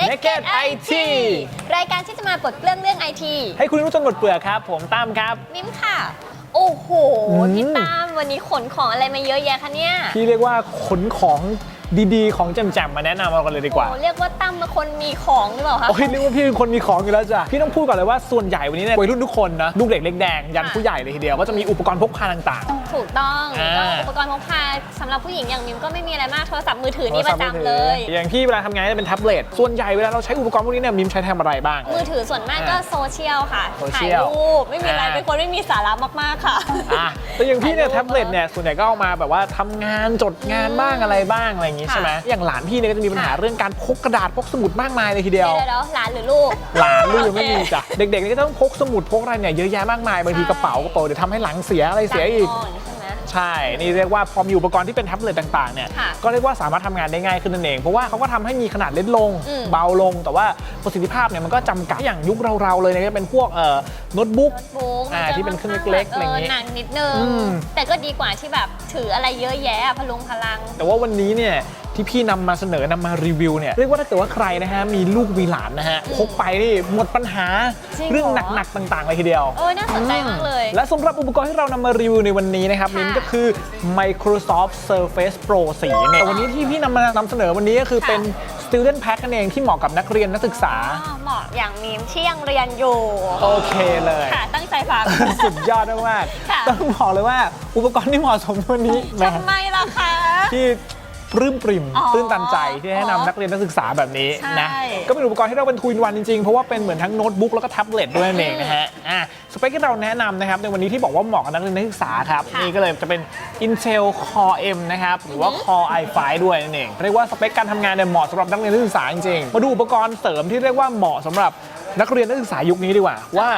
Naked IT รายการที่จะมาปลดเปลื้องเรื่องไอที ให้คุณรู้จนหมดเปลือกครับ ผมตั้มครับ มิมค่ะ โอ้โหอืมพี่ตามวันนี้ขนของอะไรมาเยอะแยะคะเนี่ยที่เรียกว่าขนของดีๆ ของแจ่มๆมาแนะนำเรากันเลยดีกว่า โอ้เรียกว่าตั้มเป็นคนมีของหรือเปล่าคะ โอ้ยเรียกว่าพี่เป็นคนมีของอยู่แล้วจ้ะ พี่ต้องพูดก่อนเลยว่าส่วนใหญ่วันนี้เนี่ยวัยรุ่นทุกคนนะ ลูกเด็กเล็กแดงยันผู้ใหญ่เลยทีเดียว ก็จะมีอุปกรณ์พกพาต่าง ถูกต้องอ่า ก็อุปกรณ์พกพาสำหรับผู้หญิงอย่างมิมก็ไม่มีอะไรมากโทรศัพท์มือถือๆนี่ประจำเลย อย่างพี่เวลาทำงานจะเป็นแท็บเล็ต ส่วนใหญ่เวลาเราใช้อุปกรณ์พวกนี้เนี่ยมิมใช้ทำอะไรบ้าง มือถือส่วนมากก็อ่าโซเชียลค่ะโซเชีถ่ายยลรูปไม่มีอะไรอ่า เป็นคนไม่มีสาระมากๆค่ะ อะแต่อย่างพี่เนี่ยถ่ายรูปแท็บเล็ตเนี่ยส่วนใหญ่ก็เอามาแบบว่าทำงานจดงานบ้างอะไรบ้างอะไรอย่างงี้ค่ะใช่ไหมอย่างหลานพี่เนี่ยก็จะมีปัญหาค่ะ เรื่องการพกกระดาษพกสมุดมากมายเลยทีเดีเดี๋ยยว วเดี๋ยวหลานหรือลูก หลานลูกยังไม่มีโอเคจ้ะเด็กๆนี่ก็ต้องพกสมุดพกอะไรเนี่ยเยอะแยะมากมายบางทีใช่ กระเป๋ากระเป๋าเดี๋ยวทำให้หลังเสียอะไรเสียอีก หลังนน ใช่ไหมใช่ นี่เรียกว่าพอมีอุปกรณ์ที่เป็นแท็บเล็ตต่างๆเนี่ยค่ะก็เรียกว่าสามารถทำงานได้ง่ายขึ้นนั่นเอง เพราะว่าเขาก็ทำให้มีขนาดเล็กลง อืมเบาลง แต่ว่าประสิทธิภาพเนี่ยมันก็จำกัดอย่างยุคเราๆเลยเนี่ยก็เป็นพวกเอ่อโน้ตบุ๊กบุ๊กอ่ามัจะที่เป็นเครื่องค่เล็กๆอะไรอย่างงี้หนักนิดนึง อืม แต่ก็ดีกว่าที่แบบถืออะไรเยอะแยะพลุงพลัง แต่ว่าวันนี้เนี่ย ที่พี่นำมาเสนอนำมารีวิวเนี่ยเรียกว่าถ้าเกิดว่าใครนะฮะมีลูกมีหลานนะฮะอืมพกไปนี่หมดปัญหาจริงเหรอเรื่องหนักๆต่างๆเลยทีเดียวโอ้ยน่าสนใจมากเลย และสำหรับอุปกรณ์ที่เรานำมารีวิวในวันนี้นะครับค่ะนี่ก็คือ Microsoft Surface Pro 4เนี่ยแต่วันนี้ที่พี่นำมานำเสนอวันนี้ก็คือค่ะเป็น Student Pack นั่นเองที่เหมาะกับนักเรียนนักศึกษาอ๋อเหมาะอย่างมิมที่ยังเรียนอยู่ โอเคเลยค่ะตั้งใจฟังสุดยอดมากค่ะๆต้องบอกเลยว่าอุปกรณ์ที่เหมาะสมวันนี้แหมทำไมล่ะคะที่ ปลื้มปริ่มอ๋อตื้นตันใจที่ให้นำอ๋อนักเรียนนักศึกษาแบบนี้นะใช่ ก็เป็นอุปกรณ์ที่เราเป็นทูนวันจริงๆ เพราะว่าเป็นเหมือนทั้งโน้ตบุ๊กแล้วก็แท็บเล็ตด้วยนั่นเองนะฮะอะสเปคที่เราแนะนำนะครับในวันนี้ที่บอกว่าเหมาะกับนักเรียนนักศึกษาครับค่ะนี่ก็เลยจะเป็น Intel Core M นะครับหรือว่า Core i5 ด้วยนั่นเองเรียกว่าสเปคการทำงานเนี่ยเหมาะสำหรับนักเรียนนักศึกษาจริงๆมาดูอุปกรณ์เสริมที่เรียกว่าเหมาะสำหรับนักเรียนนักศึกษายุคนี้ดีกว่า ว่า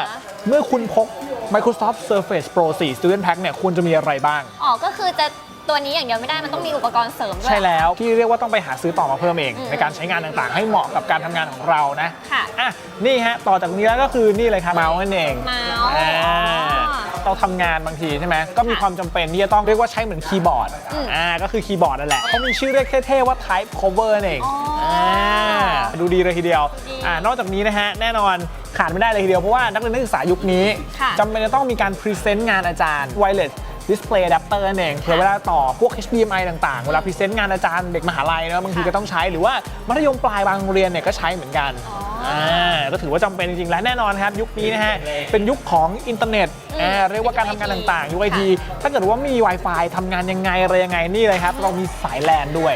เมื่อคุณพก Microsoft Surface Pro 4 Student Pack เนี่ยควรจะมีอะไรบ้าง อ๋อก็คือจะ ตัวนี้อย่างเดียวไม่ได้มันต้องมีอุปกรณ์เสริมด้วย ใช่แล้วที่เรียกว่าต้องไปหาซื้อต่อมาเพิ่มเอง อืมในการใช้งานต่างๆ ให้เหมาะกับการทำงานของเรานะค่ะ อะนี่ฮะต่อจากนี้แล้วก็คือนี่เลยครับเมาส์นั่นเอง เมาส์อ่าอ๋อ เราทำงานบางทีใช่ไหมก็มีค่ะความจำเป็นที่จะต้องเรียกว่าใช้เหมือนคีย์บอร์ดอืมอ่าก็คือคีย์บอร์ดนั่นแหละเขามีชื่อเรียกเท่ๆว่า type cover นั่นเองอ๋ออ่าดูดีเลยทีเดียวดีอ่านอกจากนี้นะฮะแน่นอนขาดไม่ได้เลยทีเดียวเพราะว่านักเรียนนักศึกษายุคนี้ค่ะจำเป็นจะต้องมีการพรีเซนต์งานอาจารย์ wireless display adapter นั่นเองเผื่อเวลาต่อพวก HDMI ต่างๆ เวลาพรีเซนต์งานอาจารย์เด็กมหาลัยนะบางทีค่ะก็ต้องใช้หรือว่ามัธยมปลายบางโรงเรียนเนี่ยก็ใช้เหมือนกันอ๋ออ่อ่าก็ถือว่าจำเป็นจริงๆ และแน่นอนครับ ยุคนี้นะฮะ เป็นยุคของอินเทอร์เน็ตอืมอ่าเรียกว่าการทำงานต่างๆยุคไอทีถ้าเกิดว่ามี Wi-Fi ทำงานยังไงอะไรยังไงนี่เลยครับ เรามีสายแลนด้วย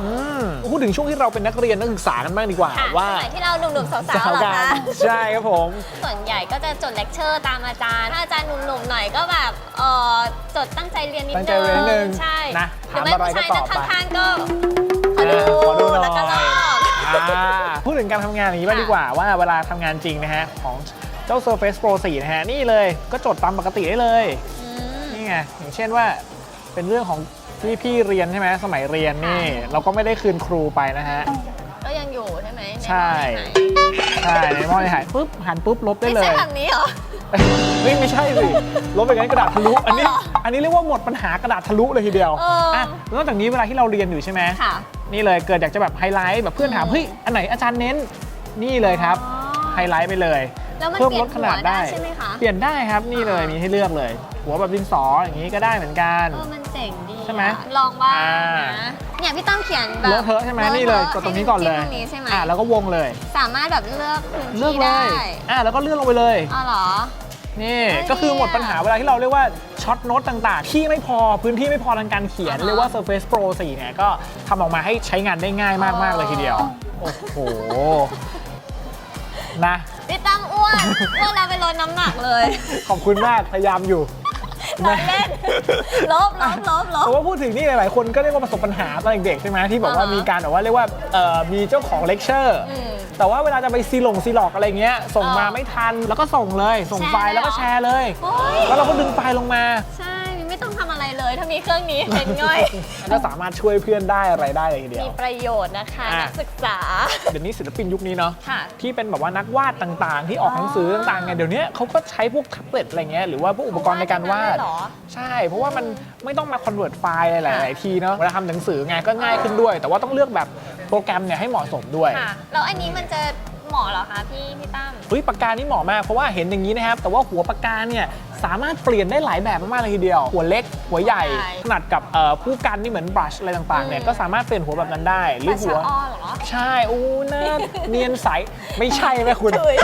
อืมพูดถึงช่วงที่เราเป็นนักเรียนนักศึกษากันบ้างดีกว่าค่ะว่าสมัยที่เราหนุ่มๆสาวๆเหรอกัคะใช่ครับผม ส่วนใหญ่ก็จะจดเลคเชอร์ตามอาจารย์ ถ้าอาจารย์หนุ่มๆหน่อยก็แบบ เออจดตั้งใจเรียนนิดตั้งนึใจเรียนนิดนึงใช่นะหรือไม่ถามอะไรผู้ชายก็ตนั่องบไป ข้างๆก็ขอดูอ่าขอดูหน่อย แล้วก็ลอก อ่าพูดถึงการทำงานอย่างนี้บ้างค่ะ ดีกว่าว่าเวลาทำงานจริงนะฮะ ของเจ้า Surface Pro 4 นะฮะ นี่เลยก็จดตามปกติได้เลย อืม นี่ไง อย่างเช่นว่าเป็นเรื่องของที่พี่เรียนใช่ไหมสมัยเรียนนี่ค่ะเราก็ไม่ได้คืนครูไปนะฮะ ก็ยังอยู่ใช่ไหมใช่นใช่ในหม้อเลยหายปุ๊บหันปุ๊บลบหม้อได้ไหนเลไม่ยใช่แบบนี้เหรอ เฮ้ยไม่ใช่สิลบไปงั้นกระดาษทะลุ อันนี้อ๋ออันนี้เรียกว่าหมดปัญหากระดาษทะลุเลยทีเดียวเอออะนอกจากนี้เวลาที่เราเรียนอยู่ใช่ไหมค่ะ นี่เลยเกิดอยากจะแบบไฮไลท์แบบเพื่อนถามอืมเฮ้ยอันไหนอาจารย์เน้นนี่เลยครับอ๋อไฮไลท์ไปเลยแล้วมันเพิ่มเปลี่ลยนดขนาดหัวได้ได้ใช่ไหมคะ เปลี่ยนได้ครับนี่เลยอ่ามีมีให้เลือกเลย หัวแบบดินสออย่างนี้ก็ได้เหมือนกัน เออมันเจ๋งดีใช่ไหมอะลองบ้างอ่า นะเนี่ยพี่ตั้มเขียนแบบเลอะเทอะใช่ไหมนี่เลยกดตรงนี้ก่อนเลยให้จิ้มตรงนี้ใช่ไหมอ่าแล้วก็วงเลย สามารถแบบเลือกพื้นเลือกที่เลได้ยอ่าแล้วก็เลื่อนลงไปเลย อ๋อเหรอ นี่เฮ้ยก็คือหมดดีอะปัญหาเวลาที่เราเรียกว่าช็อตโน้ตต่างๆ ที่ไม่พอพื้นที่ไม่พอทางการเขียนอ่าฮะเรียกว่า Surface Pro 4 เนี่ยก็ทำออกมาให้ใช้งานได้ง่ายมาก ๆ เลยทีเดียวอ๋อโอ้โห นะพี่ตั้มอ้วนอ้วนแล้วไปลดน้ำหนักเลย ขอบคุณมากพยายามอยู่ตอนเล่นลบลบลบลเพบราะว่าพูดถึงนี่หลาย ๆ คนก็เรียกว่าประสบปัญหาตอนเด็กๆใช่ไหมที่บอกว่าอ่าฮะมีการแบบว่าเรียกว่าเอ่อมีเจ้าของเลคเชอร์อืม แต่ว่าเวลาจะไปซีหลงซีหลอกอะไรเงี้ยส่งมาเออไม่ทันแล้วก็ส่งเลย ส่งแชร์ไฟล์เลยแล้วก็เหรอแชร์เลย โอ้ย แล้วเราก็ดึงไฟล์ลงมา ใช่ มีเครื่องนี้เป็นง่อย ก็สามารถช่วยเพื่อนได้อะไรได้เลยทีเดียวมีประโยชน์นะคะอะ นักศึกษา เดี๋ยวนี้ศิลปินยุคนี้เนาะค่ะ ที่เป็นแบบว่านักวาดต่างๆ ที่ออกหนังสือต่างๆไงเดี๋ยวนี้เขาก็ใช้พวกแท็บเล็ตอะไรเงี้ยหรือว่าพวกอุปกรณ์ในการวาดเหรอใช่ เพราะว่ามันไม่ต้องมาคอนเวิร์ตไฟล์หลาย ๆ ทีเนาะ เวลาทำหนังสือไงก็ง่ายขึ้นด้วย แต่ว่าต้องเลือกแบบโปรแกรมเนี่ยให้เหมาะสมด้วย ค่ะ แล้วอันนี้มันจะเหมาะเหรอคะพี่พี่ตั้ม เฮ้ยปากกานี่เหมาะมากเพราะว่าเห็นอย่างนี้นะครับ แต่ว่าหัวปากกาเนี่ย สามารถเปลี่ยนได้หลายแบบมากๆเลยทีเดียว หัวเล็ก หัวใหญ่ใช่ ขนาดกับเอ่อผู้กันนี่เหมือนบรัชอะไรต่างๆเนี่ยอืมก็สามารถเปลี่ยนหัวแบบนั้นได้หรืปัอชหัวอ้อเหรอ ใช่อู้หน้าเนียนใสไม่ใช่ไหมคุณถุย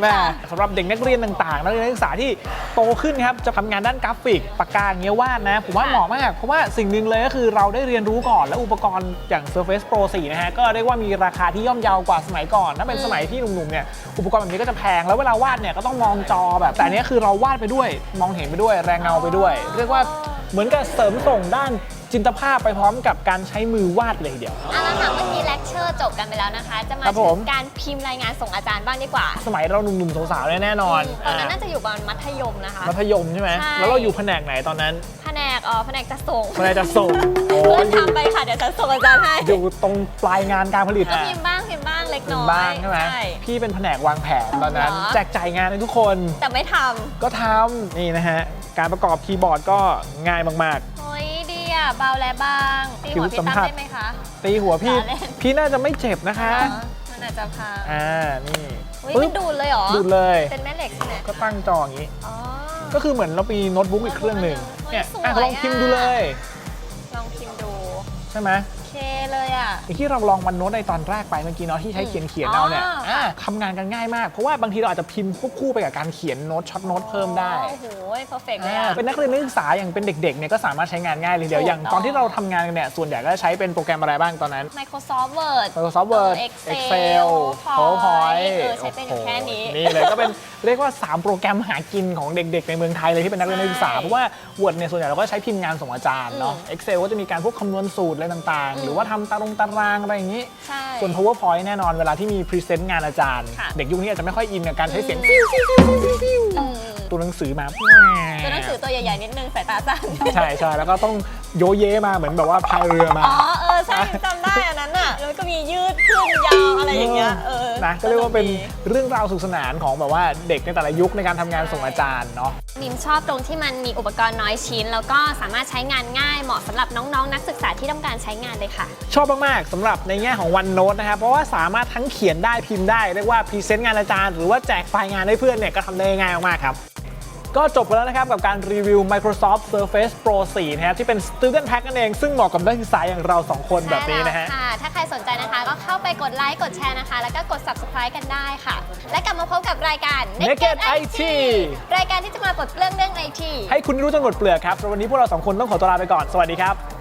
แม่สำหรับเด็กนักเรียนต่างๆนักเรียนนักศึกษาที่โตขึ้นครับจะทำงานด้านกราฟิกปากกาอย่างเงี้ยวาดนะ ผมว่าค่ะเหมาะมาก เพราะว่าสิ่งหนึ่งเลยก็คือเราได้เรียนรู้ก่อนแล้วอุปกรณ์อย่าง Surface Pro 4 นะฮะ ก็เรียกว่ามีราคาที่ย่อมเยาวกว่าสมัยก่อนถ้าเป็นสมัยที่หนุ่มๆเนี่ยอุปกรณ์แบบนี้ก็จะแพงแล้วเวลาวาดเนี่ยก็ต้องมองจอแบบแต่อันเนี้ยคือเราวาดไปด้วย มองเห็นไปด้วย แรงเงาไปด้วย เรียกว่าเหมือนกับเสริมส่งด้านจินตภาพไปพร้อมกับการใช้มือวาดเลยทีเดียว เอาละค่ะเมื่อกี้เลคเชอร์จบกันไปแล้วนะคะ จะมาครับผถึม งการพิมพ์รายงานส่งอาจารย์บ้างดีกว่าสมัยเราหนุ่มๆสาวๆเนี่ยแน่นอนตอนนั้นอ่าน่าจะอยู่ประมาณมัธยมนะคะ มัธยมใช่ไหมใช่ แล้วเราอยู่แผนกไหนตอนนั้น แผน กเอ๋อแผนกจะส่งแผนกจะส่งโอ้เลื่อนอยู่ทำไปค่ะเดี๋ยวจะส่งอาจารย์ให้อยู่ตรงปลายงานการผลิตก็พิมพ์บ้างพิมพ์บ้างเล็กเป็นน้อยบ้างใช่ไหมพี่เป็นแผนกวางแผนตอนนั้นเหรอแจกจ่ายงานให้ทุกคน แต่ไม่ทก็ทำนี่นะฮะการประกอบคีย์บอร์ดก็ง่ายมากำเฮ้ยดีอะเบาและบางตีหัวผิวสัพี่มตั้มผัสได้ไหมคะๆตีหัวพี่ล้อเล่นพี่น่าจะไม่เจ็บนะคะอ๋อมันอาจจะพังอ่านี่อุ้ยปึ๊มันดูดเลยเหรอดูดเลยเป็นแม่เหล็กใช่ไหมก็ตั้งจออย่างนี้อ๋อก็คือเหมือนเรามีโน้ตบุ๊กอีกเครื่องหนึ่ง อะลองพิมพ์ดูเลย ลองพิมพ์ดู ใช่ไหม ที่เราลองวันโน้ตในตอนแรกไปเมื่อกี้เนาะที่ใช้เขียนเขียนๆเอาเนี่ยอ๋ออ่อ่าทำงานกันง่ายมาก เพราะว่าบางทีเราอาจจะพิมพ์ควบคู่ไปกับการเขียนโน้ตช็อตโน้ตเพิ่มได้ โอ้โหเพอร์เฟกเลยอ่าอะเป็นนักเรียนนักศึกษาอย่างเป็นเด็กๆเนี่ยก็สามารถใช้งานง่ายเลยเดียวถูกอย่างตอนที่เราทำงานกันเนี่ยส่วนใหญ่ก็จะใช้เป็นโปรแกรมอะไรบ้างตอนนั้น Microsoft Word Microsoft Word เออ Excel Excel PowerPoint เออใช้เป็นอยู่แค่นี้โอ้โหนี่เลยก็เป็นเรียกว่า 3 โปรแกรมหากินของเด็กๆ ในเมืองไทยเลยที่เป็นนักเรียนนักศึกษาใช่เพราะว่า Word เนี่ยส่วนใหญ่เราก็ใช้พิมพ์งานส่งอาจารย์เนาะอืม Excel ก็จะมีการพวกคำนวณสูตรอะไรต่างๆอืมหรือว่าทำตารางตารางอะไรอย่างนี้ ใช่ ส่วน PowerPoint แน่นอนเวลาที่มีพรีเซนต์งานอาจารย์ ค่ะ เด็กยุคนี้อาจจะไม่ค่อยอินกับการใช้เสียงอืมตัวหนังสือมา ตัวหนังสือตัวใหญ่ๆนิดนึงสายตาสั้นใช่ใช่แล้วก็ต้องโยเยมาเหมือนแบบว่าพายเรือมา อ๋อเออใช่จำได้อันนั้นอะแล้วก็มียืด ขึ้นยาวอะไรอย่างเงี้ยเออนะก็เรียกว่าเป็นสดีเรื่องราวสุขสนานของแบบว่าเด็กในแต่ละยุคในการทำงานส่งอาจารย์เนาะมิมชอบตรงที่มันมีอุปกรณ์น้อยชิ้น แล้วก็สามารถใช้งานง่ายเหมาะสำหรับน้องๆนักศึกษาที่ต้องการใช้งานเลยค่ะ ชอบมาก ๆสำหรับในแง่ของ OneNote นะครับ เพราะว่าสามารถทั้งเขียนได้พิมพ์ได้ เรียกว่าพรีเซนต์งานอาจารย์ หรือว่าแจกไฟล์งานให้เพื่อนเนี่ยก็ทำได้ง่ายมากๆครับ ก็จบไปแล้วนะครับกับการรีวิว Microsoft Surface Pro 4 นะครับที่เป็น Student Pack นั่นเอง ซึ่งเหมาะกับนักศึกษาอย่างเรา 2 คนแบบนี้นะฮะ ใช่แล้วค่ะถ้าใครสนใจนะคะก็เข้าไปกดไลค์ กดแชร์นะคะ แล้วก็กด subscribe กันได้ค่ะ และกลับมาพบกับรายการ Naked IT รายการที่จะมาปลดเปลื้องเรื่องไอทีให้คุณรู้จนหมดเปลือกครับสำหรับวันนี้พวกเราสองคนต้องขอตัวลาไปก่อนสวัสดีครับ